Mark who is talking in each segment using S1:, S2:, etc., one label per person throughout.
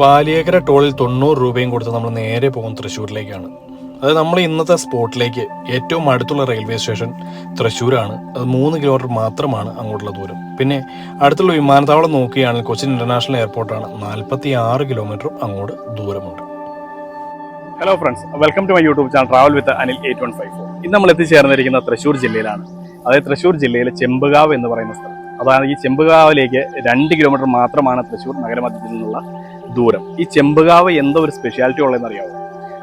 S1: പാലിയേക്കര ടോളിൽ തൊണ്ണൂറ് രൂപയും കൊടുത്ത് നമ്മൾ നേരെ പോകും തൃശ്ശൂരിലേക്കാണ്. അത് നമ്മൾ ഇന്നത്തെ സ്പോട്ടിലേക്ക് ഏറ്റവും അടുത്തുള്ള റെയിൽവേ സ്റ്റേഷൻ തൃശ്ശൂരാണ്. അത് മൂന്ന് കിലോമീറ്റർ മാത്രമാണ് അങ്ങോട്ടുള്ള ദൂരം. പിന്നെ അടുത്തുള്ള വിമാനത്താവളം നോക്കുകയാണെങ്കിൽ കൊച്ചിൻ ഇന്റർനാഷണൽ എയർപോർട്ടാണ്. നാൽപ്പത്തി ആറ് കിലോമീറ്റർ അങ്ങോട്ട് ദൂരമുണ്ട്.
S2: Hello friends welcome to my YouTube channel travel with Anil eight one five four ഇന്ന് നമ്മൾ എത്തിച്ചേർന്നിരിക്കുന്ന തൃശ്ശൂർ ജില്ലയിലാണ്. അതായത് തൃശ്ശൂർ ജില്ലയിലെ ചെമ്പുകാവ് എന്ന് പറയുന്ന സ്ഥലം. അതാണ് ഈ ചെമ്പുകാവിലേക്ക് രണ്ട് കിലോമീറ്റർ മാത്രമാണ് തൃശ്ശൂർ നഗരമധ്യത്തിൽ നിന്നുള്ള ദൂരം. ഈ ചെമ്പുകാവ് എന്തോ ഒരു സ്പെഷ്യാലിറ്റി ഉള്ളതെന്ന് അറിയാമോ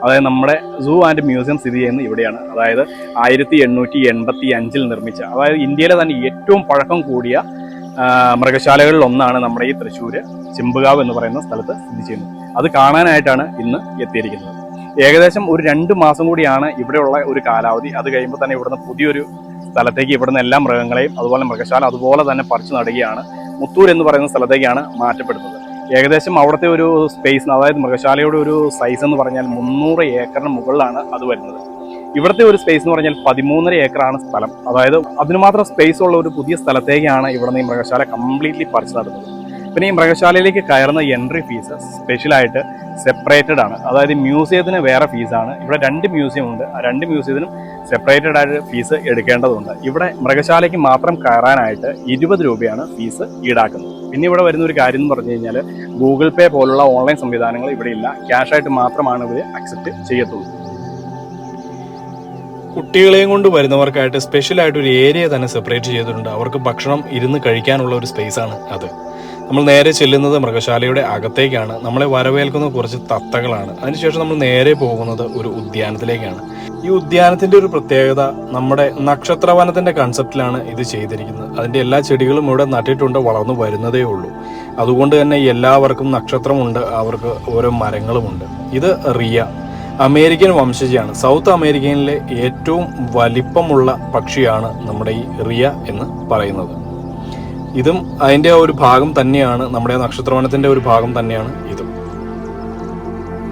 S2: അതായത് നമ്മുടെ സൂ ആൻഡ് മ്യൂസിയം സ്ഥിതി ചെയ്യുന്നത് ഇവിടെയാണ്. അതായത് ആയിരത്തി എണ്ണൂറ്റി എൺപത്തി അഞ്ചിൽ നിർമ്മിച്ച അതായത് ഇന്ത്യയിലെ തന്നെ ഏറ്റവും പഴക്കം കൂടിയ മൃഗശാലകളിൽ ഒന്നാണ് നമ്മുടെ ഈ തൃശ്ശൂർ ചെമ്പുകാവ് എന്ന് പറയുന്ന സ്ഥലത്ത് സ്ഥിതി ചെയ്യുന്നത്. അത് കാണാനായിട്ടാണ് ഇന്ന് എത്തിയിരിക്കുന്നത്. ഏകദേശം ഒരു രണ്ട് മാസം കൂടിയാണ് ഇവിടെയുള്ള ഒരു കാലാവധി. അത് കഴിയുമ്പോൾ തന്നെ ഇവിടുന്ന് പുതിയൊരു സ്ഥലത്തേക്ക് ഇവിടുന്ന് എല്ലാ മൃഗങ്ങളെയും അതുപോലെ മൃഗശാല അതുപോലെ തന്നെ പറിച്ചു നടുകയാണ്. മുത്തൂർ എന്ന് പറയുന്ന സ്ഥലത്തേക്കാണ് മാറ്റപ്പെടുന്നത്. ഏകദേശം അവിടുത്തെ ഒരു സ്പേസ് അതായത് മൃഗശാലയുടെ ഒരു സൈസ് എന്ന് പറഞ്ഞാൽ മുന്നൂറ് ഏക്കറിന് മുകളിലാണ് അത് വരുന്നത്. ഇവിടുത്തെ ഒരു സ്പേസ് എന്ന് പറഞ്ഞാൽ പതിമൂന്നര ഏക്കറാണ് സ്ഥലം. അതായത് അതിനുമാത്രം സ്പേസ് ഉള്ള ഒരു പുതിയ സ്ഥലത്തേക്കാണ് ഇവിടുന്ന് ഈ മൃഗശാല കംപ്ലീറ്റ്ലി പറിച്ചു നടുന്നത്. പിന്നെ ഈ മൃഗശാലയിലേക്ക് കയറുന്ന എൻട്രി ഫീസ് സ്പെഷ്യലായിട്ട് സെപ്പറേറ്റഡ് ആണ്. അതായത് മ്യൂസിയത്തിന് വേറെ ഫീസാണ് ഇവിടെ രണ്ട് മ്യൂസിയം ഉണ്ട്. ആ രണ്ട് മ്യൂസിയത്തിനും സെപ്പറേറ്റഡ് ആയിട്ട് ഫീസ് എടുക്കേണ്ടതുണ്ട്. ഇവിടെ മൃഗശാലയ്ക്ക് മാത്രം കയറാനായിട്ട് ഇരുപത് രൂപയാണ് ഫീസ് ഈടാക്കുന്നത്. പിന്നെ ഇവിടെ വരുന്ന ഒരു കാര്യം എന്ന് പറഞ്ഞു കഴിഞ്ഞാൽ ഗൂഗിൾ പേ പോലുള്ള ഓൺലൈൻ സംവിധാനങ്ങൾ ഇവിടെ ഇല്ല. ക്യാഷ് ആയിട്ട് മാത്രമാണ് ഇവർ അക്സെപ്റ്റ് ചെയ്യത്തുള്ളൂ.
S1: കുട്ടികളെയും കൊണ്ട് വരുന്നവർക്കായിട്ട് സ്പെഷ്യലായിട്ട് ഒരു ഏരിയ തന്നെ സെപ്പറേറ്റ് ചെയ്തിട്ടുണ്ട്. അവർക്ക് ഭക്ഷണം ഇരുന്ന് കഴിക്കാനുള്ള ഒരു സ്പേസ് ആണ് അത്. നമ്മൾ നേരെ ചെല്ലുന്നത് മൃഗശാലയുടെ അകത്തേക്കാണ്. നമ്മളെ വരവേൽക്കുന്ന കുറച്ച് തത്തകളാണ്. അതിനുശേഷം നമ്മൾ നേരെ പോകുന്നത് ഒരു ഉദ്യാനത്തിലേക്കാണ്. ഈ ഉദ്യാനത്തിന്റെ ഒരു പ്രത്യേകത നമ്മുടെ നക്ഷത്രവനത്തിന്റെ കൺസെപ്റ്റിലാണ് ഇത് ചെയ്തിരിക്കുന്നത്. അതിന്റെ എല്ലാ ചെടികളും ഇവിടെ നട്ടിട്ടുണ്ട് വളർന്നു വരുന്നതേ ഉള്ളൂ. അതുകൊണ്ട് തന്നെ എല്ലാവർക്കും നക്ഷത്രമുണ്ട് അവർക്ക് ഓരോ മരങ്ങളുമുണ്ട്. ഇത് റിയ അമേരിക്കൻ വംശജയാണ്. സൗത്ത് അമേരിക്കയിലെ ഏറ്റവും വലിപ്പമുള്ള പക്ഷിയാണ് നമ്മുടെ ഈ റിയ എന്ന് പറയുന്നത്. ഇതും അതിന്റെ ഒരു ഭാഗം തന്നെയാണ് നമ്മുടെ നക്ഷത്രവനത്തിന്റെ ഒരു ഭാഗം തന്നെയാണ് ഇതും.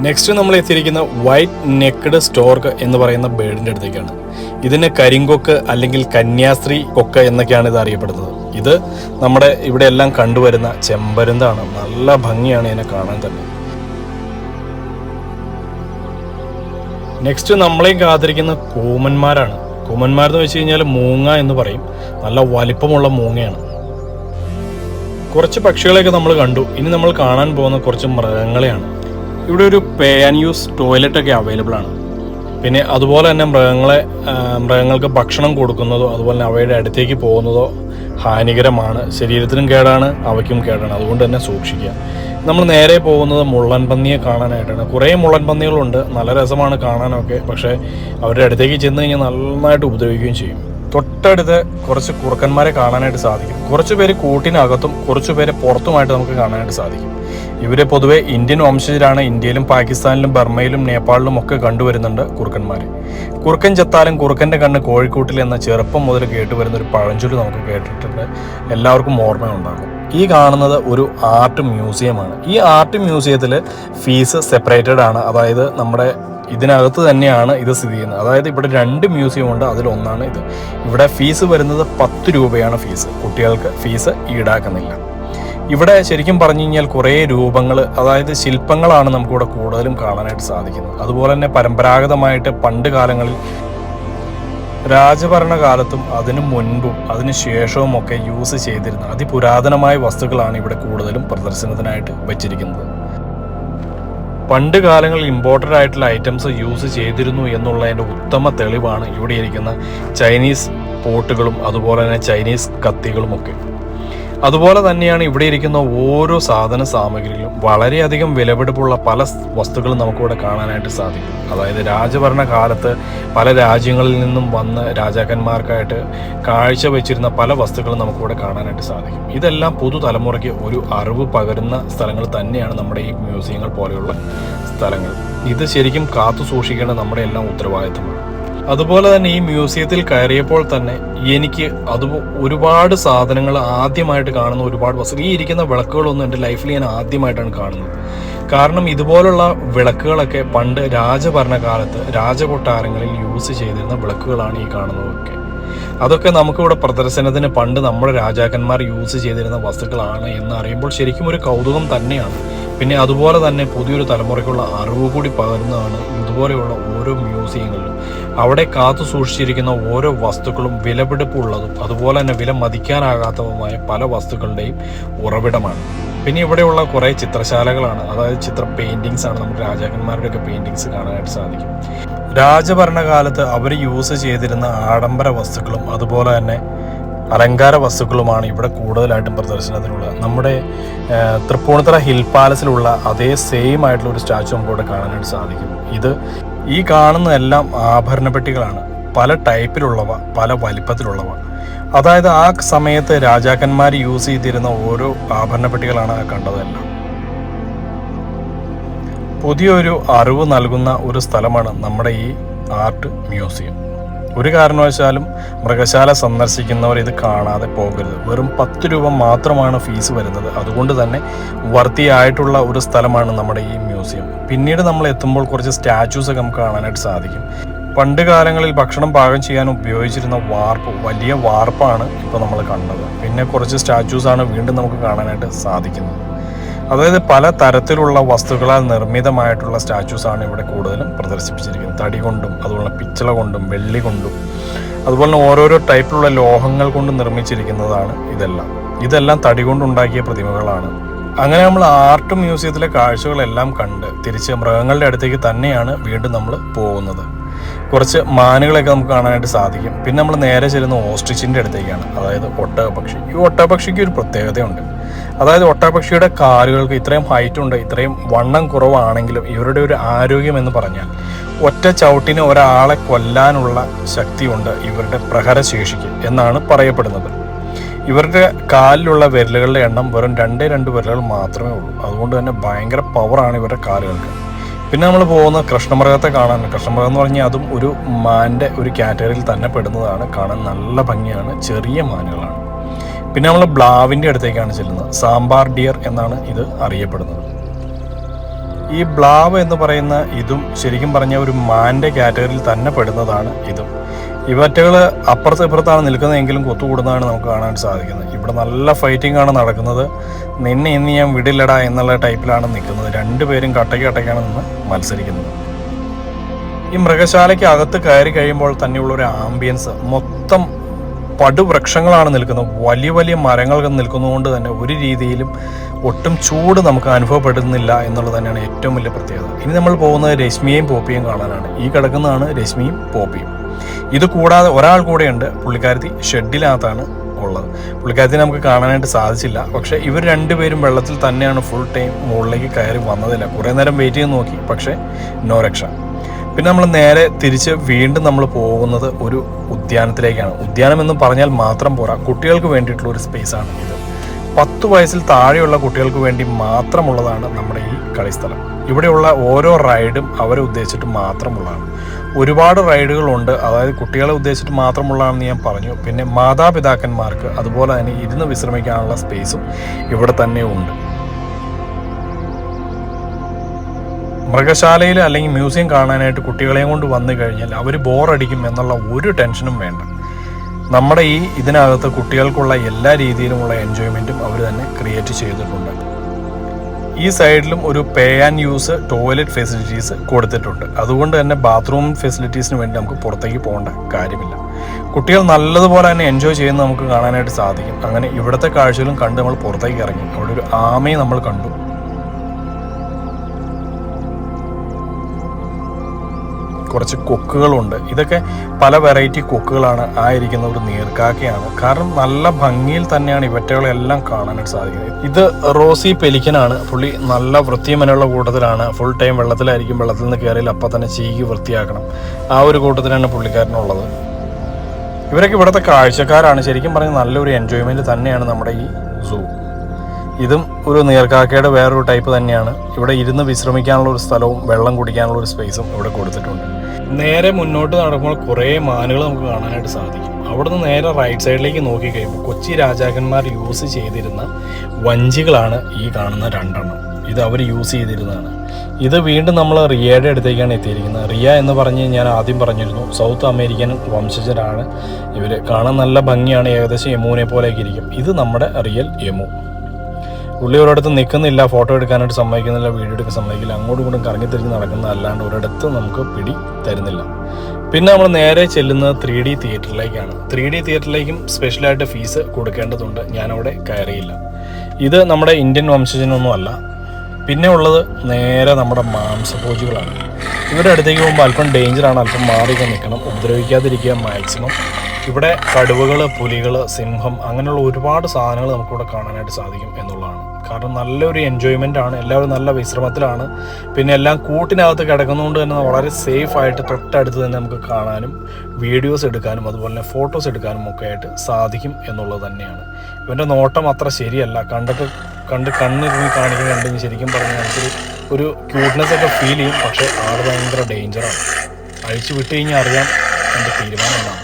S1: നെക്സ്റ്റ് നമ്മൾ എത്തിയിരിക്കുന്ന വൈറ്റ് നെക്ഡ് സ്റ്റോർക്ക് എന്ന് പറയുന്ന ബേഡിന്റെ അടുത്തേക്കാണ്. ഇതിന് കരിങ്കൊക്ക് അല്ലെങ്കിൽ കന്യാസ്ത്രീ കൊക്ക് എന്നൊക്കെയാണ് ഇത് അറിയപ്പെടുന്നത്. ഇത് നമ്മുടെ ഇവിടെ എല്ലാം കണ്ടുവരുന്ന ചെമ്പരുന്താണ്. നല്ല ഭംഗിയാണ് ഇതിനെ കാണാൻ തന്നെ. നെക്സ്റ്റ് നമ്മളെയും കാത്തിരിക്കുന്ന കൂമന്മാരാണ്. കൂമന്മാരെന്ന് വെച്ച് കഴിഞ്ഞാൽ മൂങ്ങ എന്ന് പറയും. നല്ല വലിപ്പമുള്ള മൂങ്ങയാണ്. കുറച്ച് പക്ഷികളെയൊക്കെ നമ്മൾ കണ്ടു. ഇനി നമ്മൾ കാണാൻ പോകുന്ന കുറച്ച് മൃഗങ്ങളെയാണ്. ഇവിടെ ഒരു പേ ആൻഡ് യൂസ് ടോയ്ലറ്റ് ഒക്കെ അവൈലബിൾ ആണ്. പിന്നെ അതുപോലെ തന്നെ മൃഗങ്ങളെ മൃഗങ്ങൾക്ക് ഭക്ഷണം കൊടുക്കുന്നതോ അതുപോലെ തന്നെ അവയുടെ അടുത്തേക്ക് പോകുന്നതോ ഹാനികരമാണ്. ശരീരത്തിനും കേടാണ് അവയ്ക്കും കേടാണ്. അതുകൊണ്ട് തന്നെ സൂക്ഷിക്കുക. നമ്മൾ നേരെ പോകുന്നത് മുള്ളൻ പന്നിയെ കാണാനായിട്ടാണ്. കുറേ മുള്ളൻ പന്നികളുണ്ട്. നല്ല രസമാണ് കാണാനൊക്കെ. പക്ഷേ അവരുടെ അടുത്തേക്ക് ചെന്ന് കഴിഞ്ഞാൽ നന്നായിട്ട് ഉപദ്രവിക്കുകയും ചെയ്യും. തൊട്ടടുത്ത് കുറച്ച് കുറുക്കന്മാരെ കാണാനായിട്ട് സാധിക്കും. കുറച്ച് പേര് കൂട്ടിനകത്തും കുറച്ച് പേര് പുറത്തുമായിട്ട് നമുക്ക് കാണാനായിട്ട് സാധിക്കും. ഇവരെ പൊതുവെ ഇന്ത്യൻ വംശജരാണ്. ഇന്ത്യയിലും പാകിസ്ഥാനിലും ബർമയിലും നേപ്പാളിലും ഒക്കെ കണ്ടുവരുന്നുണ്ട് കുറുക്കന്മാർ കുറുക്കൻ ചത്താലും കുറുക്കന്റെ കണ്ണ് കോഴിക്കൂട്ടിൽ എന്ന ചെറുപ്പം മുതൽ കേട്ടുവരുന്ന ഒരു പഴഞ്ചൊല്ലി നമുക്ക് കേട്ടിട്ടുണ്ട്. എല്ലാവർക്കും ഓർമ്മയുണ്ടാകും. ഈ കാണുന്നത് ഒരു ആർട്ട് മ്യൂസിയമാണ്. ഈ ആർട്ട് മ്യൂസിയത്തിൽ ഫീസ് സെപ്പറേറ്റഡ് ആണ്. അതായത് നമ്മുടെ ഇതിനകത്ത് തന്നെയാണ് ഇത് സ്ഥിതി ചെയ്യുന്നത്. അതായത് ഇവിടെ രണ്ട് മ്യൂസിയം ഉണ്ട് അതിലൊന്നാണ് ഇത്. ഇവിടെ ഫീസ് വരുന്നത് പത്ത് രൂപയാണ് ഫീസ് കുട്ടികൾക്ക് ഫീസ് ഈടാക്കുന്നില്ല. ഇവിടെ ശരിക്കും പറഞ്ഞു കഴിഞ്ഞാൽ കുറേ രൂപങ്ങൾ അതായത് ശില്പങ്ങളാണ് നമുക്കിവിടെ കൂടുതലും കാണാനായിട്ട് സാധിക്കുന്നത്. അതുപോലെ തന്നെ പരമ്പരാഗതമായിട്ട് പണ്ട് കാലങ്ങളിൽ രാജഭരണകാലത്തും അതിനു മുൻപും അതിനു ശേഷവും ഒക്കെ യൂസ് ചെയ്തിരുന്ന അതിപുരാതനമായ വസ്തുക്കളാണ് ഇവിടെ കൂടുതലും പ്രദർശനത്തിനായിട്ട് വെച്ചിരിക്കുന്നത്. പണ്ട് കാലങ്ങളിൽ ഇമ്പോർട്ടഡ് ആയിട്ടുള്ള ഐറ്റംസ് യൂസ് ചെയ്തിരുന്നു എന്നുള്ളതിന്റെ ഉത്തമ തെളിവാണ് ഇവിടെ ഇരിക്കുന്ന ചൈനീസ് പോട്ടുകളും അതുപോലെ തന്നെ ചൈനീസ് കത്തികളും ഒക്കെ അതുപോലെ തന്നെയാണ് ഇവിടെ ഇരിക്കുന്ന ഓരോ സാധന സാമഗ്രികളും. വളരെയധികം വിലപിടിപ്പുള്ള പല വസ്തുക്കളും നമുക്കിവിടെ കാണാനായിട്ട് സാധിക്കും. അതായത് രാജഭരണ കാലത്ത് പല രാജ്യങ്ങളിൽ നിന്നും വന്ന് രാജാക്കന്മാർക്കായിട്ട് കാഴ്ച വെച്ചിരുന്ന പല വസ്തുക്കളും നമുക്കിവിടെ കാണാനായിട്ട് സാധിക്കും. ഇതെല്ലാം പുതുതലമുറയ്ക്ക് ഒരു അറിവ് പകരുന്ന സ്ഥലങ്ങൾ തന്നെയാണ് നമ്മുടെ ഈ മ്യൂസിയങ്ങൾ പോലെയുള്ള സ്ഥലങ്ങൾ. ഇത് ശരിക്കും കാത്തു സൂക്ഷിക്കേണ്ട നമ്മുടെ എല്ലാം ഉത്തരവാദിത്തമാണ്. അതുപോലെ തന്നെ ഈ മ്യൂസിയത്തിൽ കയറിയപ്പോൾ തന്നെ എനിക്ക് അത് ഒരുപാട് സാധനങ്ങൾ ആദ്യമായിട്ട് കാണുന്ന ഒരുപാട് വസ്തു ഈ ഇരിക്കുന്ന വിളക്കുകളൊന്നും എന്റെ ലൈഫിൽ ഞാൻ ആദ്യമായിട്ടാണ് കാണുന്നത്. കാരണം ഇതുപോലുള്ള വിളക്കുകളൊക്കെ പണ്ട് രാജഭരണകാലത്ത് രാജകൊട്ടാരങ്ങളിൽ യൂസ് ചെയ്തിരുന്ന വിളക്കുകളാണ് ഈ കാണുന്നതൊക്കെ. അതൊക്കെ നമുക്കിവിടെ പ്രദർശനത്തിന് പണ്ട് നമ്മുടെ രാജാക്കന്മാർ യൂസ് ചെയ്തിരുന്ന വസ്തുക്കളാണ് എന്ന് അറിയുമ്പോൾ ശരിക്കും ഒരു കൗതുകം തന്നെയാണ്. പിന്നെ അതുപോലെ തന്നെ പുതിയൊരു തലമുറയ്ക്കുള്ള അറിവ് കൂടി പകരുന്നതാണ് ഇതുപോലെയുള്ള ഓരോ മ്യൂസിയങ്ങളിലും. അവിടെ കാത്തു സൂക്ഷിച്ചിരിക്കുന്ന ഓരോ വസ്തുക്കളും വിലപിടിപ്പുള്ളതും അതുപോലെ തന്നെ വില മതിക്കാനാകാത്തതുമായ പല വസ്തുക്കളുടെയും ഉറവിടമാണ്. പിന്നെ ഇവിടെയുള്ള കുറേ ചിത്രശാലകളാണ്. അതായത് ചിത്ര പെയിന്റിങ്സ് ആണ് നമുക്ക് രാജാക്കന്മാരുടെയൊക്കെ പെയിന്റിങ്സ് കാണാനായിട്ട് സാധിക്കും. രാജഭരണകാലത്ത് അവർ യൂസ് ചെയ്തിരുന്ന ആഡംബര വസ്തുക്കളും അതുപോലെ തന്നെ അലങ്കാര വസ്തുക്കളുമാണ് ഇവിടെ കൂടുതലായിട്ടും പ്രദർശനത്തിലുള്ളത് നമ്മുടെ തൃപ്പൂണിത്തറ ഹിൽ പാലസിലുള്ള അതേ സെയിം ആയിട്ടുള്ള ഒരു സ്റ്റാച്ചു നമുക്ക് ഇവിടെ കാണാനായിട്ട് സാധിക്കും. ഇത് ഈ കാണുന്നതെല്ലാം ആഭരണ പെട്ടികളാണ് പല ടൈപ്പിലുള്ളവ പല വലിപ്പത്തിലുള്ളവ. അതായത് ആ സമയത്ത് രാജാക്കന്മാർ യൂസ് ചെയ്തിരുന്ന ഓരോ ആഭരണ പെട്ടികളാണ് ആ കണ്ടതെല്ലാം. പുതിയൊരു അറിവ് നൽകുന്ന ഒരു സ്ഥലമാണ് നമ്മുടെ ഈ ആർട്ട് മ്യൂസിയം. ഒരു കാരണവശാലും മൃഗശാല സന്ദർശിക്കുന്നവർ ഇത് കാണാതെ പോകരുത്. വെറും പത്ത് രൂപ മാത്രമാണ് ഫീസ് വരുന്നത്. അതുകൊണ്ട് തന്നെ വർത്തിയായിട്ടുള്ള ഒരു സ്ഥലമാണ് നമ്മുടെ ഈ മ്യൂസിയം. പിന്നീട് നമ്മൾ എത്തുമ്പോൾ കുറച്ച് സ്റ്റാച്യൂസ് ഒക്കെ നമുക്ക് കാണാനായിട്ട് സാധിക്കും. പണ്ട് കാലങ്ങളിൽ ഭക്ഷണം പാകം ചെയ്യാൻ ഉപയോഗിച്ചിരുന്ന വാർപ്പ് വലിയ വാർപ്പാണ് ഇപ്പോൾ നമ്മൾ കണ്ടത്. പിന്നെ കുറച്ച് സ്റ്റാച്യൂസാണ് വീണ്ടും നമുക്ക് കാണാനായിട്ട് സാധിക്കുന്നത്. അതായത് പല തരത്തിലുള്ള വസ്തുക്കളാൽ നിർമ്മിതമായിട്ടുള്ള ആണ് ഇവിടെ കൂടുതലും പ്രദർശിപ്പിച്ചിരിക്കുന്നത്. തടി കൊണ്ടും അതുപോലെ പിച്ചള കൊണ്ടും വെള്ളി കൊണ്ടും അതുപോലെ ഓരോരോ ടൈപ്പിലുള്ള ലോഹങ്ങൾ കൊണ്ട് നിർമ്മിച്ചിരിക്കുന്നതാണ് ഇതെല്ലാം. ഇതെല്ലാം തടി കൊണ്ടുണ്ടാക്കിയ പ്രതിമകളാണ്. അങ്ങനെ നമ്മൾ ആർട്ട് മ്യൂസിയത്തിലെ കാഴ്ചകളെല്ലാം കണ്ട് തിരിച്ച് മൃഗങ്ങളുടെ അടുത്തേക്ക് തന്നെയാണ് വീണ്ടും നമ്മൾ പോകുന്നത്. കുറച്ച് മാനുകളൊക്കെ നമുക്ക് കാണാനായിട്ട് സാധിക്കും. പിന്നെ നമ്മൾ നേരെ ചെല്ലുന്ന ഓസ്ട്രിച്ചിന്റെ അടുത്തേക്കാണ്. അതായത് ഒട്ടകപക്ഷി ഈ ഒട്ടകപക്ഷിക്ക് ഒരു പ്രത്യേകതയുണ്ട്. അതായത് ഒട്ടപക്ഷിയുടെ കാലുകൾക്ക് ഇത്രയും ഹൈറ്റ് ഉണ്ട് ഇത്രയും വണ്ണം കുറവാണെങ്കിലും ഇവരുടെ ഒരു ആരോഗ്യം എന്ന് പറഞ്ഞാൽ ഒറ്റ ചവിട്ടിന് ഒരാളെ കൊല്ലാനുള്ള ശക്തിയുണ്ട് ഇവരുടെ പ്രഹരശേഷിക്ക് എന്നാണ് പറയപ്പെടുന്നത്. ഇവരുടെ കാലിലുള്ള വിരലുകളുടെ എണ്ണം വെറും രണ്ടേ രണ്ട് വിരലുകൾ മാത്രമേ ഉള്ളൂ. അതുകൊണ്ട് തന്നെ ഭയങ്കര പവറാണ് ഇവരുടെ കാലുകൾക്ക്. പിന്നെ നമ്മൾ പോകുന്ന കൃഷ്ണമൃഗത്തെ കാണാൻ. കൃഷ്ണമൃഗം എന്ന് പറഞ്ഞാൽ അതും ഒരു മാന്റെ ഒരു കാറ്റഗറിയിൽ തന്നെ പെടുന്നതാണ്. കാണാൻ നല്ല ഭംഗിയാണ്. ചെറിയ മാനുകളാണ്. പിന്നെ നമ്മൾ ബ്ലാവിന്റെ അടുത്തേക്കാണ് ചെല്ലുന്നത്. സാമ്പാർ ഡിയർ എന്നാണ് ഇത് അറിയപ്പെടുന്നത്. ഈ ബ്ലാവ് എന്ന് പറയുന്ന ഇതും ശരിക്കും പറഞ്ഞ ഒരു മാന്റെ കാറ്റഗറിയിൽ തന്നെ പെടുന്നതാണ് ഇതും. ഇവറ്റകൾ അപ്പുറത്ത് ഇപ്പുറത്താണ് നിൽക്കുന്നതെങ്കിലും കൊത്തുകൂടുന്നതാണ് നമുക്ക് കാണാൻ സാധിക്കുന്നത്. ഇവിടെ നല്ല ഫൈറ്റിംഗ് ആണ് നടക്കുന്നത്. നിന്നെ ഇന്ന് ഞാൻ വിടില്ലടാ എന്നുള്ള ടൈപ്പിലാണ് നിൽക്കുന്നത്. രണ്ടുപേരും കട്ടയ്ക്ക് കട്ടയ്ക്കാണ് നിന്ന് മത്സരിക്കുന്നത്. ഈ മൃഗശാലയ്ക്ക് അകത്ത് കയറി കഴിയുമ്പോൾ തന്നെയുള്ള ഒരു ആംബിയൻസ് മൊത്തം പടുവൃക്ഷങ്ങളാണ് നിൽക്കുന്നത്. വലിയ വലിയ മരങ്ങൾ നിൽക്കുന്നതുകൊണ്ട് തന്നെ ഒരു രീതിയിലും ഒട്ടും ചൂട് നമുക്ക് അനുഭവപ്പെടുന്നില്ല എന്നുള്ളത് തന്നെയാണ് ഏറ്റവും വലിയ പ്രത്യേകത. ഇനി നമ്മൾ പോകുന്നത് രശ്മിയെയും പോപ്പിയും കാണാനാണ്. ഈ കിടക്കുന്നതാണ് രശ്മിയും പോപ്പിയും. ഇത് കൂടാതെ ഒരാൾ കൂടെയുണ്ട്. പുള്ളിക്കാരത്തി ഷെഡിനകത്താണ് ഉള്ളത്. പുള്ളിക്കാരത്തി നമുക്ക് കാണാനായിട്ട് സാധിച്ചില്ല. പക്ഷേ ഇവർ രണ്ടുപേരും വെള്ളത്തിൽ തന്നെയാണ് ഫുൾ ടൈം മുകളിലേക്ക് കയറി വന്നതില്ല. കുറേ നേരം വെയിറ്റ് ചെയ്ത് നോക്കി. പക്ഷേ നോ രക്ഷ. പിന്നെ നമ്മൾ നേരെ തിരിച്ച് വീണ്ടും നമ്മൾ പോകുന്നത് ഒരു ഉദ്യാനത്തിലേക്കാണ്. ഉദ്യാനം എന്ന് പറഞ്ഞാൽ മാത്രം പോരാ. കുട്ടികൾക്ക് വേണ്ടിയിട്ടുള്ള ഒരു സ്പേസ് ആണ് ഇത്. പത്ത് വയസ്സിൽ താഴെയുള്ള കുട്ടികൾക്ക് വേണ്ടി മാത്രമുള്ളതാണ് നമ്മുടെ ഈ കളിസ്ഥലം. ഇവിടെയുള്ള ഓരോ റൈഡും അവരെ ഉദ്ദേശിച്ചിട്ട് മാത്രമുള്ളതാണ്. ഒരുപാട് റൈഡുകളുണ്ട് അതായത് കുട്ടികളെ ഉദ്ദേശിച്ചിട്ട് മാത്രമുള്ളതാണെന്ന് ഞാൻ പറഞ്ഞു. പിന്നെ മാതാപിതാക്കന്മാർക്ക് അതുപോലെ തന്നെ ഇരുന്ന് വിശ്രമിക്കാനുള്ള സ്പേസും ഇവിടെ തന്നെ ഉണ്ട്. മൃഗശാലയിൽ അല്ലെങ്കിൽ മ്യൂസിയം കാണാനായിട്ട് കുട്ടികളെയും കൊണ്ട് വന്നു കഴിഞ്ഞാൽ അവർ ബോറടിക്കും എന്നുള്ള ഒരു ടെൻഷനും വേണ്ട. നമ്മുടെ ഈ ഇതിനകത്ത് കുട്ടികൾക്കുള്ള എല്ലാ രീതിയിലുമുള്ള എൻജോയ്മെന്റും അവർ തന്നെ ക്രിയേറ്റ് ചെയ്തിട്ടുണ്ട്. ഈ സൈഡിലും ഒരു pay and use toilet facilities കൊടുത്തിട്ടുണ്ട്. അതുകൊണ്ട് തന്നെ ബാത്റൂം ഫെസിലിറ്റീസിന് വേണ്ടി നമുക്ക് പുറത്തേക്ക് പോകേണ്ട കാര്യമില്ല. കുട്ടികൾ നല്ലതുപോലെ തന്നെ എൻജോയ് ചെയ്യുന്നത് നമുക്ക് കാണാനായിട്ട് സാധിക്കും. അങ്ങനെ ഇവിടുത്തെ കാഴ്ചകളും കണ്ട് നമ്മൾ പുറത്തേക്ക് ഇറങ്ങി. അവിടെ ഒരു ആമയെ നമ്മൾ കണ്ടു. കുറച്ച് കൊക്കുകളുണ്ട്. ഇതൊക്കെ പല വെറൈറ്റി കൊക്കുകളാണ്. ആ ഇരിക്കുന്ന ഒരു നീർക്കാക്കയാണ്. കാരണം നല്ല ഭംഗിയിൽ തന്നെയാണ് ഇവറ്റകളെല്ലാം കാണാനായിട്ട് സാധിക്കുന്നത്. ഇത് റോസി പെലിക്കനാണ്. പുള്ളി നല്ല വൃത്തിയമനുള്ള കൂട്ടത്തിലാണ്. ഫുൾ ടൈം വെള്ളത്തിലായിരിക്കും വെള്ളത്തിൽ നിന്ന് കയറിയാൽ അപ്പം തന്നെ ചീകി വൃത്തിയാക്കണം. ആ ഒരു കൂട്ടത്തിലാണ് പുള്ളിക്കാരനുള്ളത്. ഇവരൊക്കെ ഇവിടുത്തെ കാഴ്ചക്കാരാണ്. ശരിക്കും പറഞ്ഞാൽ നല്ലൊരു എൻജോയ്മെന്റ് തന്നെയാണ് നമ്മുടെ ഈ സൂ ഇതും ഒരു നീർക്കാക്കയുടെ വേറൊരു ടൈപ്പ് തന്നെയാണ്. ഇവിടെ ഇരുന്ന് വിശ്രമിക്കാനുള്ള ഒരു സ്ഥലവും വെള്ളം കുടിക്കാനുള്ള ഒരു സ്പേസും ഇവിടെ കൊടുത്തിട്ടുണ്ട്. നേരെ മുന്നോട്ട് നടക്കുമ്പോൾ കുറേ മാനുകൾ നമുക്ക് കാണാനായിട്ട് സാധിക്കും. അവിടുന്ന് നേരെ റൈറ്റ് സൈഡിലേക്ക് നോക്കി കഴിയുമ്പോൾ കൊച്ചി രാജാക്കന്മാർ യൂസ് ചെയ്തിരുന്ന വഞ്ചികളാണ് ഈ കാണുന്ന രണ്ടെണ്ണം. ഇത് അവർ യൂസ് ചെയ്തിരുന്നതാണ്. ഇത് വീണ്ടും നമ്മൾ റിയയുടെ അടുത്തേക്കാണ് എത്തിയിരിക്കുന്നത്. റിയ എന്ന് പറഞ്ഞ് ഞാൻ ആദ്യം പറഞ്ഞിരുന്നു സൗത്ത് അമേരിക്കൻ വംശജരാണ്. ഇവർ കാണാൻ നല്ല ഭംഗിയാണ് ഏകദേശം യമൂനെ പോലെയൊക്കെ ഇരിക്കും. ഇത് നമ്മുടെ റിയൽ യമു പുള്ളി ഒരിടത്ത് നിൽക്കുന്നില്ല ഫോട്ടോ എടുക്കാനായിട്ട് സമ്മതിക്കുന്നില്ല വീഡിയോ എടുക്കാൻ സമ്മതിക്കില്ല. അങ്ങോട്ടും ഇങ്ങോട്ടും കറങ്ങി തിരിഞ്ഞ് നടക്കുന്ന അല്ലാണ്ട് ഒരിടത്ത് നമുക്ക് പിടി തരുന്നില്ല. പിന്നെ നമ്മൾ നേരെ ചെല്ലുന്നത് ത്രീ ഡി തിയേറ്ററിലേക്കാണ് ത്രീ ഡി തിയേറ്ററിലേക്കും സ്പെഷ്യലായിട്ട് ഫീസ് കൊടുക്കേണ്ടതുണ്ട്. ഞാനവിടെ കയറിയില്ല. ഇത് നമ്മുടെ ഇന്ത്യൻ വംശജനൊന്നും അല്ല പിന്നെ ഉള്ളത് നേരെ നമ്മുടെ മാംസഭോജികളാണ്. ഇവരുടെ അടുത്തേക്ക് പോകുമ്പോൾ അല്പം ഡേഞ്ചറാണ് അല്പം മാറിയൊക്കെ നിൽക്കണം. ഉപദ്രവിക്കാതിരിക്കുക മാക്സിമം ഇവിടെ കടുവകൾ പുലികൾ സിംഹം അങ്ങനെയുള്ള ഒരുപാട് സാധനങ്ങൾ നമുക്കിവിടെ കാണാനായിട്ട് സാധിക്കും എന്നുള്ളതാണ്. കാരണം നല്ലൊരു എൻജോയ്മെന്റ് ആണ് എല്ലാവരും നല്ല വിശ്രമത്തിലാണ്. പിന്നെ എല്ലാം കൂട്ടിനകത്ത് കിടക്കുന്നതുകൊണ്ട് തന്നെ വളരെ സേഫ് ആയിട്ട് തൊട്ടടുത്ത് തന്നെ നമുക്ക് കാണാനും വീഡിയോസ് എടുക്കാനും അതുപോലെ തന്നെ ഫോട്ടോസ് എടുക്കാനും ഒക്കെ ആയിട്ട് സാധിക്കും എന്നുള്ളത് തന്നെയാണ്. ഇവന്റെ നോട്ടം അത്ര ശരിയല്ല. കണ്ടിട്ട് കണ്ട് കണ്ണിരുന്ന് കാണിക്കുന്നുണ്ടെങ്കിൽ ശരിക്കും പറഞ്ഞാൽ ഒരു ക്യൂട്ട്നെസ് ഒക്കെ ഫീൽ ചെയ്യും. പക്ഷെ ആൾ ഭയങ്കര ഡേഞ്ചറാണ് അഴിച്ചു വിട്ട് കഴിഞ്ഞാൽ അറിയാം എന്റെ തീരുമാനം എന്താണ്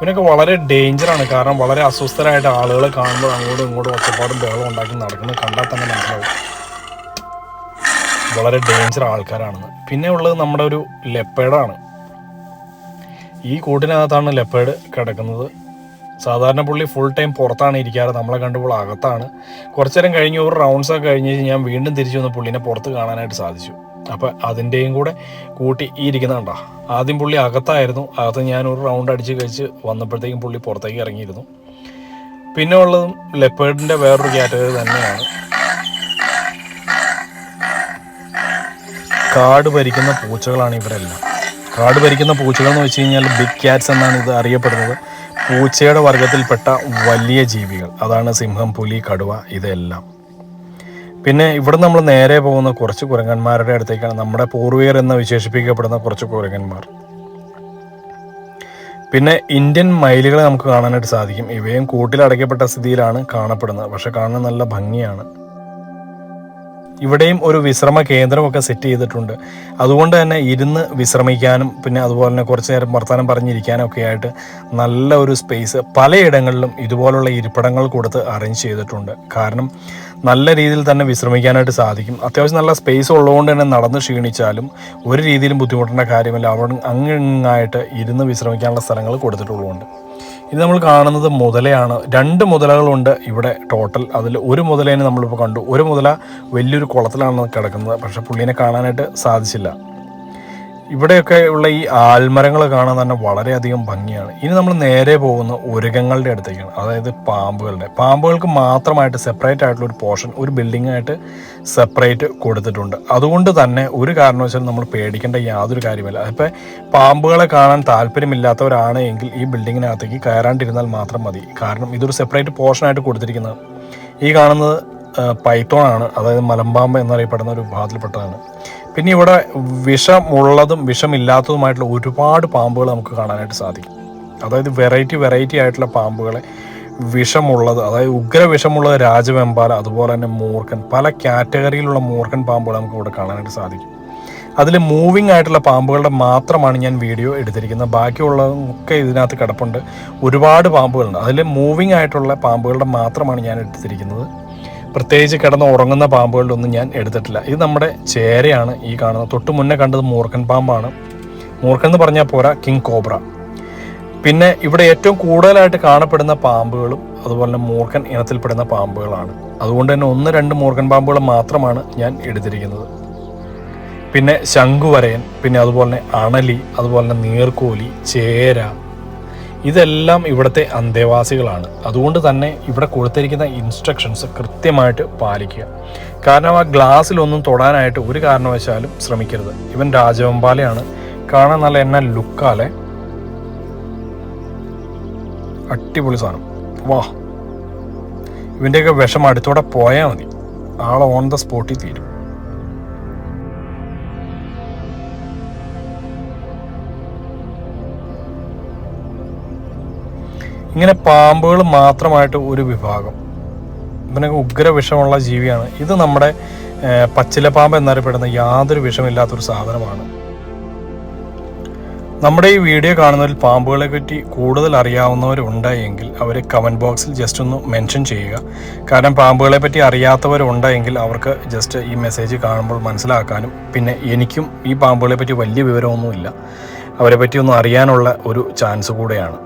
S1: ഇവനൊക്കെ വളരെ ഡേഞ്ചറാണ് കാരണം വളരെ അസ്വസ്ഥരായിട്ട് ആളുകളെ കാണുമ്പോൾ അങ്ങോട്ടും ഇങ്ങോട്ടും ഒച്ചപ്പാടും ബഹളം ഉണ്ടാക്കി നടക്കുന്നത് കണ്ടാൽ തന്നെ മനസ്സിലാവും. വളരെ ഡേഞ്ചർ ആൾക്കാരാണെന്ന്. പിന്നെ ഉള്ളത് നമ്മുടെ ഒരു ലെപ്പേഡാണ് ഈ കൂട്ടിനകത്താണ് ലെപ്പേഡ് കിടക്കുന്നത്. സാധാരണ പുള്ളി ഫുൾ ടൈം പുറത്താണ് ഇരിക്കാറ്. നമ്മളെ കണ്ടപ്പോൾ അകത്താണ്. കുറച്ചു നേരം കഴിഞ്ഞ് ഒരു റൗണ്ട്സ് ഒക്കെ കഴിഞ്ഞ് ഞാൻ വീണ്ടും തിരിച്ചു വന്ന് പുള്ളിനെ പുറത്ത് കാണാനായിട്ട് സാധിച്ചു. അപ്പോൾ അതിന്റെയും കൂടെ കൂട്ടി ഈ ഇരിക്കുന്ന ആദ്യം പുള്ളി അകത്തായിരുന്നു. അകത്ത് ഞാൻ ഒരു റൗണ്ട് അടിച്ച് കഴിച്ച് വന്നപ്പോഴത്തേക്കും പുള്ളി പുറത്തേക്ക് ഇറങ്ങിയിരുന്നു. പിന്നെ ഉള്ളതും ലെപ്പേഡിന്റെ വേറൊരു കാറ്റഗറി തന്നെയാണ്. കാട് ഭരിക്കുന്ന പൂച്ചകളാണ് ഇവരെല്ലാം. കാട് ഭരിക്കുന്ന പൂച്ചകൾ എന്ന് വെച്ച് കഴിഞ്ഞാൽ ബിഗ് ക്യാറ്റ്സ് എന്നാണ് ഇത് അറിയപ്പെടുന്നത്. പൂച്ചയുടെ വർഗത്തിൽപ്പെട്ട വലിയ ജീവികൾ. അതാണ് സിംഹം പുലി കടുവ ഇതെല്ലാം. പിന്നെ ഇവിടെ നമ്മൾ നേരെ പോകുന്ന കുറച്ച് കുരങ്ങന്മാരുടെ അടുത്തേക്കാണ്. നമ്മുടെ പൂർവികർ എന്ന് വിശേഷിപ്പിക്കപ്പെടുന്ന കുറച്ച് കുരങ്ങന്മാർ. പിന്നെ ഇന്ത്യൻ മയിലുകളെ നമുക്ക് കാണാനായിട്ട് സാധിക്കും. ഇവയും കൂട്ടിലടയ്ക്കപ്പെട്ട സ്ഥിതിയിലാണ് കാണപ്പെടുന്നത്. പക്ഷെ കാണാൻ നല്ല ഭംഗിയാണ്. ഇവിടെയും ഒരു വിശ്രമ കേന്ദ്രമൊക്കെ സെറ്റ് ചെയ്തിട്ടുണ്ട്. അതുകൊണ്ട് തന്നെ ഇരുന്ന് വിശ്രമിക്കാനും പിന്നെ അതുപോലെ തന്നെ കുറച്ച് നേരം വർത്തമാനം പറഞ്ഞിരിക്കാനും ഒക്കെ ആയിട്ട് നല്ല ഒരു സ്പേസ് പലയിടങ്ങളിലും ഇതുപോലുള്ള ഇരിപ്പിടങ്ങൾ കൊടുത്ത് അറേഞ്ച് ചെയ്തിട്ടുണ്ട്. കാരണം നല്ല രീതിയിൽ തന്നെ വിശ്രമിക്കാനായിട്ട് സാധിക്കും. അത്യാവശ്യം നല്ല സ്പേസ് ഉള്ളതുകൊണ്ട് തന്നെ നടന്ന് ക്ഷീണിച്ചാലും ഒരു രീതിയിലും ബുദ്ധിമുട്ടേണ്ട കാര്യമില്ല. അവിടെ അങ്ങായിട്ട് ഇരുന്ന് വിശ്രമിക്കാനുള്ള സ്ഥലങ്ങൾ കൊടുത്തിട്ടുള്ളതുകൊണ്ട്. ഇത് നമ്മൾ കാണുന്നത് മുതലയാണ്. രണ്ട് മുതലകളുണ്ട് ഇവിടെ ടോട്ടൽ അതിൽ ഒരു മുതലേനെ നമ്മളിപ്പോൾ കണ്ടു. ഒരു മുതല വലിയൊരു കുളത്തിലാണ് കിടക്കുന്നത്. പക്ഷേ പുള്ളീനെ കാണാനായിട്ട് സാധിച്ചില്ല. ഇവിടെയൊക്കെ ഉള്ള ഈ ആൽമരങ്ങൾ കാണാൻ തന്നെ വളരെയധികം ഭംഗിയാണ്. ഇനി നമ്മൾ നേരെ പോകുന്ന ഉരകങ്ങളുടെ അടുത്തേക്കാണ്. അതായത് പാമ്പുകളുടെ. പാമ്പുകൾക്ക് മാത്രമായിട്ട് സെപ്പറേറ്റ് ആയിട്ടുള്ള ഒരു പോർഷൻ ഒരു ബിൽഡിംഗ് ആയിട്ട് സെപ്പറേറ്റ് കൊടുത്തിട്ടുണ്ട്. അതുകൊണ്ട് തന്നെ ഒരു കാരണവശാലും നമ്മൾ പേടിക്കേണ്ട യാതൊരു കാര്യമില്ല അതിപ്പോൾ പാമ്പുകളെ കാണാൻ താല്പര്യമില്ലാത്തവരാണ് എങ്കിൽ ഈ ബിൽഡിങ്ങിനകത്തേക്ക് കയറാണ്ടിരുന്നാൽ മാത്രം മതി. കാരണം ഇതൊരു സെപ്പറേറ്റ് പോർഷനായിട്ട് കൊടുത്തിരിക്കുന്നത് ഈ കാണുന്നത് പൈത്തോൺ ആണ്. അതായത് മലമ്പാമ്പ് എന്നറിയപ്പെടുന്ന ഒരു വിഭാഗത്തിൽപ്പെട്ടതാണ്. പിന്നെ ഇവിടെ വിഷമുള്ളതും വിഷമില്ലാത്തതുമായിട്ടുള്ള ഒരുപാട് പാമ്പുകൾ നമുക്ക് കാണാനായിട്ട് സാധിക്കും. അതായത് വെറൈറ്റി വെറൈറ്റി ആയിട്ടുള്ള പാമ്പുകളെ വിഷമുള്ളത് അതായത് ഉഗ്ര വിഷമുള്ളത് രാജവെമ്പാല അതുപോലെ തന്നെ മൂർഖൻ പല കാറ്റഗറിയിലുള്ള മൂർഖൻ പാമ്പുകൾ നമുക്ക് ഇവിടെ കാണാനായിട്ട് സാധിക്കും. അതിൽ മൂവിങ് ആയിട്ടുള്ള പാമ്പുകളുടെ മാത്രമാണ് ഞാൻ വീഡിയോ എടുത്തിരിക്കുന്നത്. ബാക്കിയുള്ളതൊക്കെ ഇതിനകത്ത് കിടപ്പുണ്ട്. ഒരുപാട് പാമ്പുകളുണ്ട്. അതിൽ മൂവിങ് ആയിട്ടുള്ള പാമ്പുകളുടെ മാത്രമാണ് ഞാൻ എടുത്തിരിക്കുന്നത്. പ്രത്യേകിച്ച് കിടന്ന് ഉറങ്ങുന്ന പാമ്പുകളുടെ ഒന്നും ഞാൻ എടുത്തിട്ടില്ല. ഇത് നമ്മുടെ ചേരയാണ് ഈ കാണുന്നത്. തൊട്ട് മുന്നേ കണ്ടത് മൂർഖൻ പാമ്പാണ്. മൂർഖൻ എന്ന് പറഞ്ഞാൽ പോരാ കിങ് കോബ്ര. പിന്നെ ഇവിടെ ഏറ്റവും കൂടുതലായിട്ട് കാണപ്പെടുന്ന പാമ്പുകളും അതുപോലെ തന്നെ മൂർഖൻ ഇനത്തിൽപ്പെടുന്ന പാമ്പുകളാണ്. അതുകൊണ്ട് തന്നെ ഒന്ന് രണ്ട് മൂർഖൻ പാമ്പുകൾ മാത്രമാണ് ഞാൻ എടുത്തിരിക്കുന്നത്. പിന്നെ ശംഖുവരയൻ പിന്നെ അതുപോലെ തന്നെ അണലി അതുപോലെ തന്നെ നീർക്കോലി ചേര ഇതെല്ലാം ഇവിടുത്തെ അന്തേവാസികളാണ്. അതുകൊണ്ട് തന്നെ ഇവിടെ കൊടുത്തിരിക്കുന്ന ഇൻസ്ട്രക്ഷൻസ് കൃത്യമായിട്ട് പാലിക്കുക. കാരണം ആ ഗ്ലാസ്സിലൊന്നും തൊടാനായിട്ട് ഒരു കാരണവശാലും ശ്രമിക്കരുത്. ഇവൻ രാജവെമ്പാലയാണ്. കാണാൻ നല്ല എണ്ണ ലുക്കാലെ. അടിപൊളി സാധനം. വാ. ഇവന്റെയൊക്കെ വിഷം അടുത്തോടെ പോയാൽ മതി. ആളെ ഓൺ ദ സ്പോട്ടിൽ തീരും. ഇങ്ങനെ പാമ്പുകൾ മാത്രമായിട്ട് ഒരു വിഭാഗം. ഇവനൊക്കെ ഉഗ്ര വിഷമുള്ള ജീവിയാണ്. ഇത് നമ്മുടെ പച്ചിലപ്പാമ്പ് എന്നറിയപ്പെടുന്ന യാതൊരു വിഷമില്ലാത്തൊരു സാധനമാണ്. നമ്മുടെ ഈ വീഡിയോ കാണുന്നതിൽ പാമ്പുകളെ പറ്റി കൂടുതൽ അറിയാവുന്നവരുണ്ട് എങ്കിൽ അവർ കമന്റ് ബോക്സിൽ ജസ്റ്റ് ഒന്ന് മെൻഷൻ ചെയ്യുക. കാരണം പാമ്പുകളെ പറ്റി അറിയാത്തവരുണ്ട് എങ്കിൽ അവർക്ക് ജസ്റ്റ് ഈ മെസ്സേജ് കാണുമ്പോൾ മനസ്സിലാക്കാനും പിന്നെ എനിക്കും ഈ പാമ്പുകളെ പറ്റി വലിയ വിവരമൊന്നുമില്ല. അവരെ പറ്റി ഒന്ന് അറിയാനുള്ള ഒരു ചാൻസ് കൂടെയാണ്.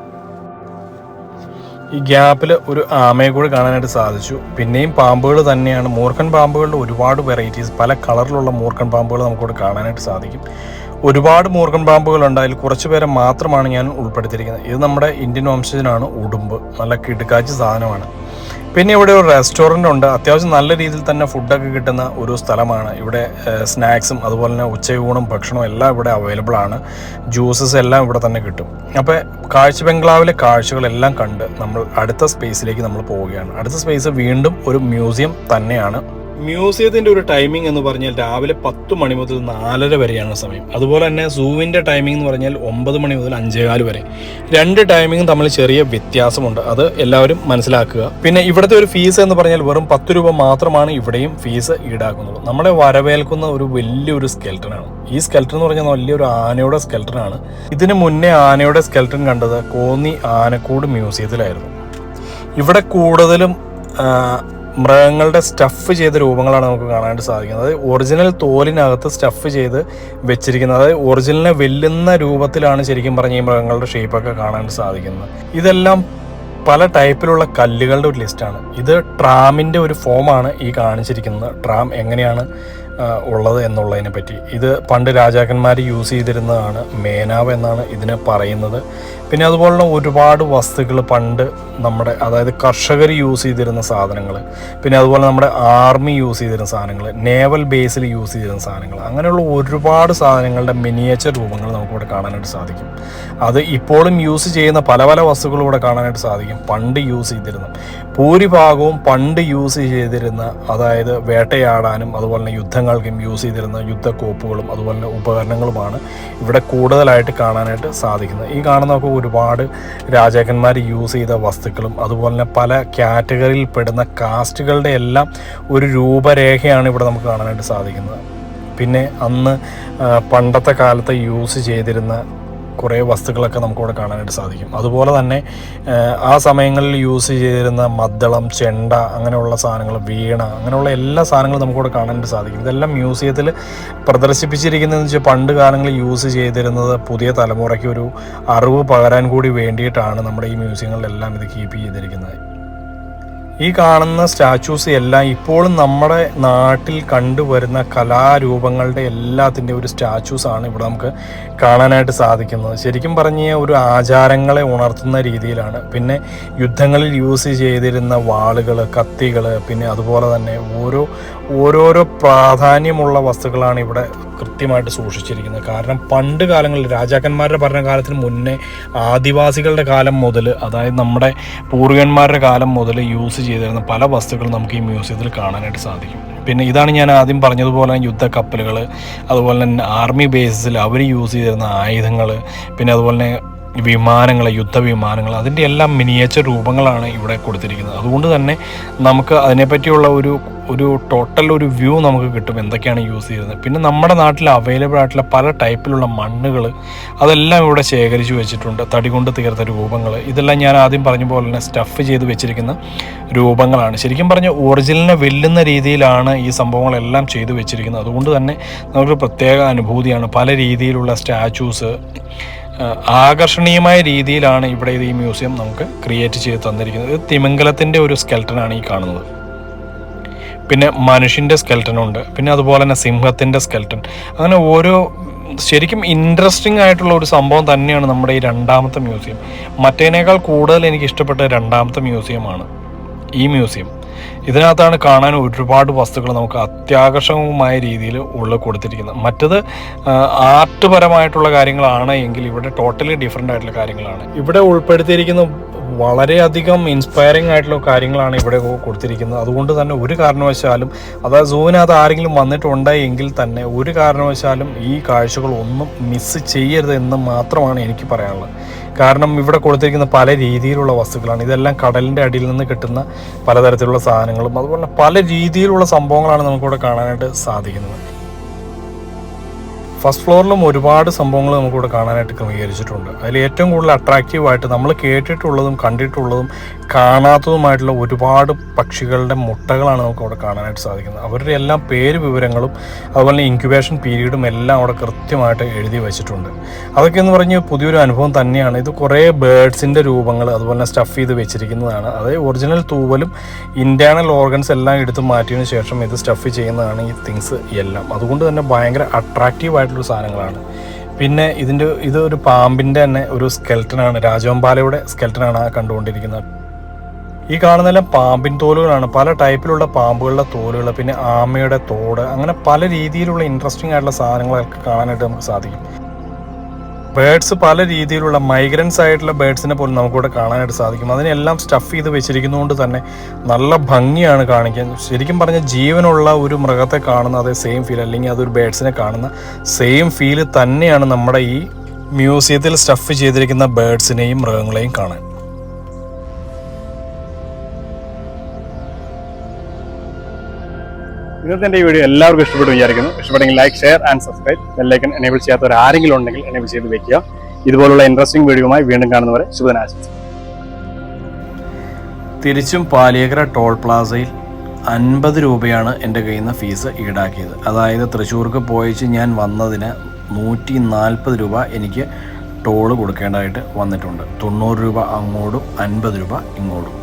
S1: ഈ ഗ്യാപ്പിൽ ഒരു ആമയെ കൂടി കാണാനായിട്ട് സാധിച്ചു. പിന്നെയും പാമ്പുകൾ തന്നെയാണ്. മൂർഖൻ പാമ്പുകളുടെ ഒരുപാട് വെറൈറ്റീസ് പല കളറിലുള്ള മൂർഖൻ പാമ്പുകൾ നമുക്കിവിടെ കാണാനായിട്ട് സാധിക്കും. ഒരുപാട് മൂർഖൻ പാമ്പുകളുണ്ട്. അതിൽ കുറച്ച് പേരെ മാത്രമാണ് ഞാൻ ഉൾപ്പെടുത്തിയിരിക്കുന്നത്. ഇത് നമ്മുടെ ഇന്ത്യൻ വംശജനാണ് ഉടുമ്പ്. നല്ല കിടുക്കാച്ചി സാധനമാണ്. പിന്നെ ഇവിടെ ഒരു റെസ്റ്റോറന്റ് ഉണ്ട്. അത്യാവശ്യം നല്ല രീതിയിൽ തന്നെ ഫുഡൊക്കെ കിട്ടുന്ന ഒരു സ്ഥലമാണ്. ഇവിടെ സ്നാക്സും അതുപോലെ തന്നെ ഉച്ചയൂണും ഭക്ഷണവും എല്ലാം ഇവിടെ അവൈലബിൾ ആണ്. ജ്യൂസസ് എല്ലാം ഇവിടെ തന്നെ കിട്ടും. അപ്പോൾ കാഴ്ച ബംഗ്ലാവിലെ കാഴ്ചകളെല്ലാം കണ്ട് നമ്മൾ അടുത്ത സ്പേസിലേക്ക് നമ്മൾ പോവുകയാണ്. അടുത്ത സ്പേസ് വീണ്ടും ഒരു മ്യൂസിയം തന്നെയാണ്. മ്യൂസിയത്തിന്റെ ഒരു ടൈമിംഗ് എന്ന് പറഞ്ഞാൽ രാവിലെ പത്ത് മണി മുതൽ നാലര വരെയാണ് സമയം. അതുപോലെ തന്നെ സൂവിന്റെ ടൈമിംഗ് എന്ന് പറഞ്ഞാൽ ഒമ്പത് മണി മുതൽ അഞ്ചേകാൽ വരെ. രണ്ട് ടൈമിംഗും തമ്മിൽ ചെറിയ വ്യത്യാസമുണ്ട്. അത് എല്ലാവരും മനസ്സിലാക്കുക. പിന്നെ ഇവിടുത്തെ ഒരു ഫീസ് എന്ന് പറഞ്ഞാൽ വെറും പത്ത് രൂപ മാത്രമാണ് ഇവിടെയും ഫീസ് ഈടാക്കുന്നത്. നമ്മളെ വരവേൽക്കുന്ന ഒരു വലിയൊരു സ്കെൽട്ടനാണ് ഈ സ്കെൽട്ടൻ എന്ന് പറഞ്ഞാൽ വലിയൊരു ആനയുടെ സ്കെൽട്ടനാണ് ഇതിന് മുന്നേ ആനയുടെ സ്കെൽട്ടൻ കണ്ടത് കോന്നി ആനക്കൂട് മ്യൂസിയത്തിലായിരുന്നു. ഇവിടെ കൂടുതലും മൃഗങ്ങളുടെ സ്റ്റഫ് ചെയ്ത രൂപങ്ങളാണ് നമുക്ക് കാണാനായിട്ട് സാധിക്കുന്നത്. അതായത് ഒറിജിനൽ തോലിനകത്ത് സ്റ്റഫ് ചെയ്ത് വെച്ചിരിക്കുന്നത്. അതായത് ഒറിജിനലിനെ വെല്ലുന്ന രൂപത്തിലാണ് ശരിക്കും പറഞ്ഞ ഈ മൃഗങ്ങളുടെ ഷേപ്പൊക്കെ കാണാനായിട്ട് സാധിക്കുന്നത്. ഇതെല്ലാം പല ടൈപ്പിലുള്ള കല്ലുകളുടെ ഒരു ലിസ്റ്റാണ് ഇത് ട്രാമിന്റെ ഒരു ഫോമാണ് ഈ കാണിച്ചിരിക്കുന്നത്. ട്രാം എങ്ങനെയാണ് ഉള്ളത് എന്നുള്ളതിനെ പറ്റി. ഇത് പണ്ട് രാജാക്കന്മാർ യൂസ് ചെയ്തിരുന്നതാണ് മേനാവ് എന്നാണ് ഇതിനെ പറയുന്നത്. പിന്നെ അതുപോലുള്ള ഒരുപാട് വസ്തുക്കൾ പണ്ട് നമ്മുടെ അതായത് കർഷകർ യൂസ് ചെയ്തിരുന്ന സാധനങ്ങൾ പിന്നെ അതുപോലെ നമ്മുടെ ആർമി യൂസ് ചെയ്തിരുന്ന സാധനങ്ങൾ നേവൽ ബേസിൽ യൂസ് ചെയ്തിരുന്ന സാധനങ്ങൾ അങ്ങനെയുള്ള ഒരുപാട് സാധനങ്ങളുടെ മിനിയേച്ചർ രൂപങ്ങൾ നമുക്കിവിടെ കാണാനായിട്ട് സാധിക്കും. അത് ഇപ്പോഴും യൂസ് ചെയ്യുന്ന പല പല വസ്തുക്കളും ഇവിടെ കാണാനായിട്ട് സാധിക്കും. പണ്ട് യൂസ് ചെയ്തിരുന്ന ഭൂരിഭാഗവും പണ്ട് യൂസ് ചെയ്തിരുന്ന അതായത് വേട്ടയാടാനും അതുപോലെ തന്നെ യുദ്ധങ്ങൾക്കും യൂസ് ചെയ്തിരുന്ന യുദ്ധക്കോപ്പുകളും അതുപോലെ ഉപകരണങ്ങളുമാണ് ഇവിടെ കൂടുതലായിട്ട് കാണാനായിട്ട് സാധിക്കുന്നത്. ഈ കാണുന്നതൊക്കെ ഒരുപാട് രാജാക്കന്മാർ യൂസ് ചെയ്ത വസ്തുക്കളും അതുപോലെ തന്നെ പല കാറ്റഗറിയിൽ പെടുന്ന കാസ്റ്റുകളുടെ എല്ലാം ഒരു രൂപരേഖയാണ് ഇവിടെ നമുക്ക് കാണാനായിട്ട് സാധിക്കുന്നത്. പിന്നെ അന്ന് പണ്ടത്തെ കാലത്ത് യൂസ് ചെയ്തിരുന്ന കുറേ വസ്തുക്കളൊക്കെ നമുക്കിവിടെ കാണാനായിട്ട് സാധിക്കും. അതുപോലെ തന്നെ ആ, സമയങ്ങളിൽ യൂസ് ചെയ്തിരുന്ന മദ്ദളം ചെണ്ട അങ്ങനെയുള്ള സാധനങ്ങൾ വീണ അങ്ങനെയുള്ള എല്ലാ സാധനങ്ങളും നമുക്കിവിടെ കാണാനായിട്ട് സാധിക്കും. ഇതെല്ലാം മ്യൂസിയത്തിൽ പ്രദർശിപ്പിച്ചിരിക്കുന്നതെന്ന് വെച്ചാൽ പണ്ട് കാലങ്ങളിൽ യൂസ് ചെയ്തിരുന്നത് പുതിയ തലമുറയ്ക്ക് ഒരു അറിവ് പകരാൻ കൂടി വേണ്ടിയിട്ടാണ് നമ്മുടെ ഈ മ്യൂസിയങ്ങളിലെല്ലാം ഇത് കീപ്പ് ചെയ്തിരിക്കുന്നത്. ഈ കാണുന്ന സ്റ്റാച്യൂസ് എല്ലാം ഇപ്പോഴും നമ്മുടെ നാട്ടിൽ കണ്ടുവരുന്ന കലാരൂപങ്ങളുടെ എല്ലാത്തിന്റെ ഒരു സ്റ്റാച്യൂസ് ആണ് ഇവിടെ നമുക്ക് കാണാനായിട്ട് സാധിക്കുന്നത്. ശരിക്കും പറഞ്ഞ ഒരു ആചാരങ്ങളെ ഉണർത്തുന്ന രീതിയിലാണ്. പിന്നെ യുദ്ധങ്ങളിൽ യൂസ് ചെയ്തിരുന്ന വാളുകൾ കത്തികൾ പിന്നെ അതുപോലെ തന്നെ ഓരോ ഓരോരോ പ്രാധാന്യമുള്ള വസ്തുക്കളാണ് ഇവിടെ കൃത്യമായിട്ട് സൂക്ഷിച്ചിരിക്കുന്നത്. കാരണം പണ്ട് കാലങ്ങളിൽ രാജാക്കന്മാരുടെ ഭരണകാലത്തിന് മുന്നേ ആദിവാസികളുടെ കാലം മുതൽ അതായത് നമ്മുടെ പൂർവികന്മാരുടെ കാലം മുതൽ യൂസ് ചെയ്തിരുന്ന പല വസ്തുക്കളും നമുക്ക് ഈ മ്യൂസിയത്തിൽ കാണാനായിട്ട് സാധിക്കും. പിന്നെ ഇതാണ് ഞാൻ ആദ്യം പറഞ്ഞതുപോലെ യുദ്ധ കപ്പലുകൾ അതുപോലെ തന്നെ ആർമി ബേസിൽ അവർ യൂസ് ചെയ്തിരുന്ന ആയുധങ്ങൾ പിന്നെ അതുപോലെ തന്നെ വിമാനങ്ങൾ യുദ്ധവിമാനങ്ങൾ അതിന്റെ എല്ലാം മിനിയേച്ചർ രൂപങ്ങളാണ് ഇവിടെ കൊടുത്തിരിക്കുന്നത്. അതുകൊണ്ട് തന്നെ നമുക്ക് അതിനെപ്പറ്റിയുള്ള ഒരു ഒരു ടോട്ടൽ ഒരു വ്യൂ നമുക്ക് കിട്ടും എന്തൊക്കെയാണ് യൂസ് ചെയ്യുന്നത്. പിന്നെ നമ്മുടെ നാട്ടിൽ അവൈലബിൾ ആയിട്ടുള്ള പല ടൈപ്പിലുള്ള മണ്ണുകൾ അതെല്ലാം ഇവിടെ ശേഖരിച്ചു വെച്ചിട്ടുണ്ട്. തടി കൊണ്ട് തീർത്ത രൂപങ്ങൾ ഇതെല്ലാം ഞാൻ ആദ്യം പറഞ്ഞ പോലെ തന്നെ സ്റ്റഫ് ചെയ്ത് വെച്ചിരിക്കുന്ന രൂപങ്ങളാണ്. ശരിക്കും പറഞ്ഞ ഒറിജിനലിനെ വെല്ലുന്ന രീതിയിലാണ് ഈ സംഭവങ്ങളെല്ലാം ചെയ്തു വെച്ചിരിക്കുന്നത്. അതുകൊണ്ട് തന്നെ നമുക്ക് പ്രത്യേക അനുഭൂതിയാണ്. പല രീതിയിലുള്ള സ്റ്റാച്യൂസ് ആകർഷണീയമായ രീതിയിലാണ് ഇവിടെ ഈ മ്യൂസിയം നമുക്ക് ക്രിയേറ്റ് ചെയ്ത് തന്നിരിക്കുന്നത്. തിമിംഗലത്തിന്റെ ഒരു സ്കെൽട്ടനാണ് ഈ കാണുന്നത്. പിന്നെ മനുഷ്യന്റെ സ്കെൽട്ടനുണ്ട് പിന്നെ അതുപോലെ തന്നെ സിംഹത്തിന്റെ സ്കെൽട്ടൻ അങ്ങനെ ഓരോ ശരിക്കും ഇൻട്രസ്റ്റിംഗ് ആയിട്ടുള്ള ഒരു സംഭവം തന്നെയാണ് നമ്മുടെ ഈ രണ്ടാമത്തെ മ്യൂസിയം. മറ്റേനേക്കാൾ കൂടുതൽ എനിക്ക് ഇഷ്ടപ്പെട്ട രണ്ടാമത്തെ മ്യൂസിയമാണ് ഈ മ്യൂസിയം. ഇതിനകത്താണ് കാണാൻ ഒരുപാട് വസ്തുക്കൾ നമുക്ക് അത്യാകർഷകമായ രീതിയിൽ ഉള്ള കൊടുത്തിരിക്കുന്നത്. മറ്റത് ആർട്ട് പരമായിട്ടുള്ള കാര്യങ്ങളാണ് എങ്കിൽ ഇവിടെ ടോട്ടലി ഡിഫറെന്റ് ആയിട്ടുള്ള കാര്യങ്ങളാണ്. ഇവിടെ ഉൾപ്പെടുത്തിയിരിക്കുന്ന വളരെയധികം ഇൻസ്പയറിംഗ് ആയിട്ടുള്ള കാര്യങ്ങളാണ് ഇവിടെ കൊടുത്തിരിക്കുന്നത്. അതുകൊണ്ട് തന്നെ ഒരു കാരണവശാലും അതായത് സൂവിനകത്ത് ആരെങ്കിലും വന്നിട്ടുണ്ട് എങ്കിൽ തന്നെ ഒരു കാരണവശാലും ഈ കാഴ്ചകൾ ഒന്നും മിസ് ചെയ്യരുത് എന്ന് മാത്രമാണ് എനിക്ക് പറയാനുള്ളത്. കാരണം ഇവിടെ കൊടുത്തിരിക്കുന്ന പല രീതിയിലുള്ള വസ്തുക്കളാണ്. ഇതെല്ലാം കടലിന്റെ അടിയിൽ നിന്ന് കിട്ടുന്ന പലതരത്തിലുള്ള സാധനങ്ങളും അതുപോലെ പല രീതിയിലുള്ള സംഭവങ്ങളാണ് നമുക്കിവിടെ കാണാനായിട്ട് സാധിക്കുന്നത്. ഫസ്റ്റ് ഫ്ലോറിലും ഒരുപാട് സംഭവങ്ങൾ നമുക്കിവിടെ കാണാനായിട്ട് ക്രമീകരിച്ചിട്ടുണ്ട്. അതിൽ ഏറ്റവും കൂടുതൽ അട്രാക്റ്റീവായിട്ട് നമ്മൾ കേട്ടിട്ടുള്ളതും കണ്ടിട്ടുള്ളതും കാണാത്തതുമായിട്ടുള്ള ഒരുപാട് പക്ഷികളുടെ മുട്ടകളാണ് നമുക്ക് അവിടെ കാണാനായിട്ട് സാധിക്കുന്നത്. അവരുടെ എല്ലാ പേര് വിവരങ്ങളും അതുപോലെ ഇൻക്യുബേഷൻ പീരീഡും എല്ലാം അവിടെ കൃത്യമായിട്ട് എഴുതി വെച്ചിട്ടുണ്ട്. അതൊക്കെ എന്ന് പറഞ്ഞ് പുതിയൊരു അനുഭവം തന്നെയാണ്. ഇത് കുറേ ബേഡ്സിന്റെ രൂപങ്ങൾ അതുപോലെ സ്റ്റഫ് ചെയ്ത് വെച്ചിരിക്കുന്നതാണ്. അത് ഒറിജിനൽ തൂവലും ഇന്റേർണൽ ഓർഗൻസ് എല്ലാം എടുത്ത് മാറ്റിയതിനു ശേഷം ഇത് സ്റ്റഫ് ചെയ്യുന്നതാണ് ഈ തിങ്സ് എല്ലാം. അതുകൊണ്ട് തന്നെ ഭയങ്കര അട്രാക്റ്റീവ് ആയിട്ടുള്ള സാധനങ്ങളാണ്. പിന്നെ ഇതിന്റെ ഇത് ഒരു പാമ്പിന്റെ തന്നെ ഒരു സ്കെൽട്ടനാണ് രാജവമ്പാലയുടെ സ്കെൽട്ടനാണ് ആ കണ്ടുകൊണ്ടിരിക്കുന്നത്. ഈ കാണുന്നതെല്ലാം പാമ്പിൻ തോലുകളാണ്. പല ടൈപ്പിലുള്ള പാമ്പുകളുടെ തോലുകൾ പിന്നെ ആമയുടെ തോട് അങ്ങനെ പല രീതിയിലുള്ള ഇൻട്രസ്റ്റിംഗ് ആയിട്ടുള്ള സാധനങ്ങളൊക്കെ കാണാനായിട്ട് നമുക്ക് സാധിക്കും. ബേഡ്സ് പല രീതിയിലുള്ള മൈഗ്രൻസ് ആയിട്ടുള്ള ബേഡ്സിനെ പോലും നമുക്കിവിടെ കാണാനായിട്ട് സാധിക്കും. അതിനെല്ലാം സ്റ്റഫ് ചെയ്ത് വെച്ചിരിക്കുന്നതുകൊണ്ട് തന്നെ നല്ല ഭംഗിയാണ് കാണിക്കാൻ. ശരിക്കും പറഞ്ഞാൽ ജീവനുള്ള ഒരു മൃഗത്തെ കാണുന്ന അതേ സെയിം ഫീൽ അല്ലെങ്കിൽ അതൊരു ബേഡ്സിനെ കാണുന്ന സെയിം ഫീൽ തന്നെയാണ് നമ്മുടെ ഈ മ്യൂസിയത്തിൽ സ്റ്റഫ് ചെയ്തിരിക്കുന്ന ബേഡ്സിനെയും മൃഗങ്ങളെയും കാണാൻ.
S2: ഇന്നത്തെ എന്റെ വീഡിയോ എല്ലാവർക്കും ഇഷ്ടപ്പെട്ടു വിചാരിക്കുന്നു. ഇഷ്ടപ്പെട്ടെങ്കിൽ like share and subscribe bell icon enable ചെയ്യാത്തവർ ആരെങ്കിലും ഉണ്ടെങ്കിൽ എനേബിൾ ചെയ്ത് വെക്കുക. ഇതുപോലുള്ള ഇൻട്രസ്റ്റിംഗ് വീഡിയോയുമായി വീണ്ടും കാണുന്നവരെ ശുഭനാശംസ
S1: തിരിച്ചും പാലിയേക്കര ടോൾ പ്ലാസയിൽ അൻപത് രൂപയാണ് എന്റെ കയ്യിൽ നിന്ന് ഫീസ് ഈടാക്കിയത്. അതായത് തൃശ്ശൂർക്ക് പോയിച്ച് ഞാൻ വന്നതിന് നൂറ്റി നാൽപ്പത് രൂപ എനിക്ക് ടോൾ കൊടുക്കേണ്ടതായിട്ട് വന്നിട്ടുണ്ട്. തൊണ്ണൂറ് രൂപ അങ്ങോട്ടും അൻപത് രൂപ ഇങ്ങോട്ടും.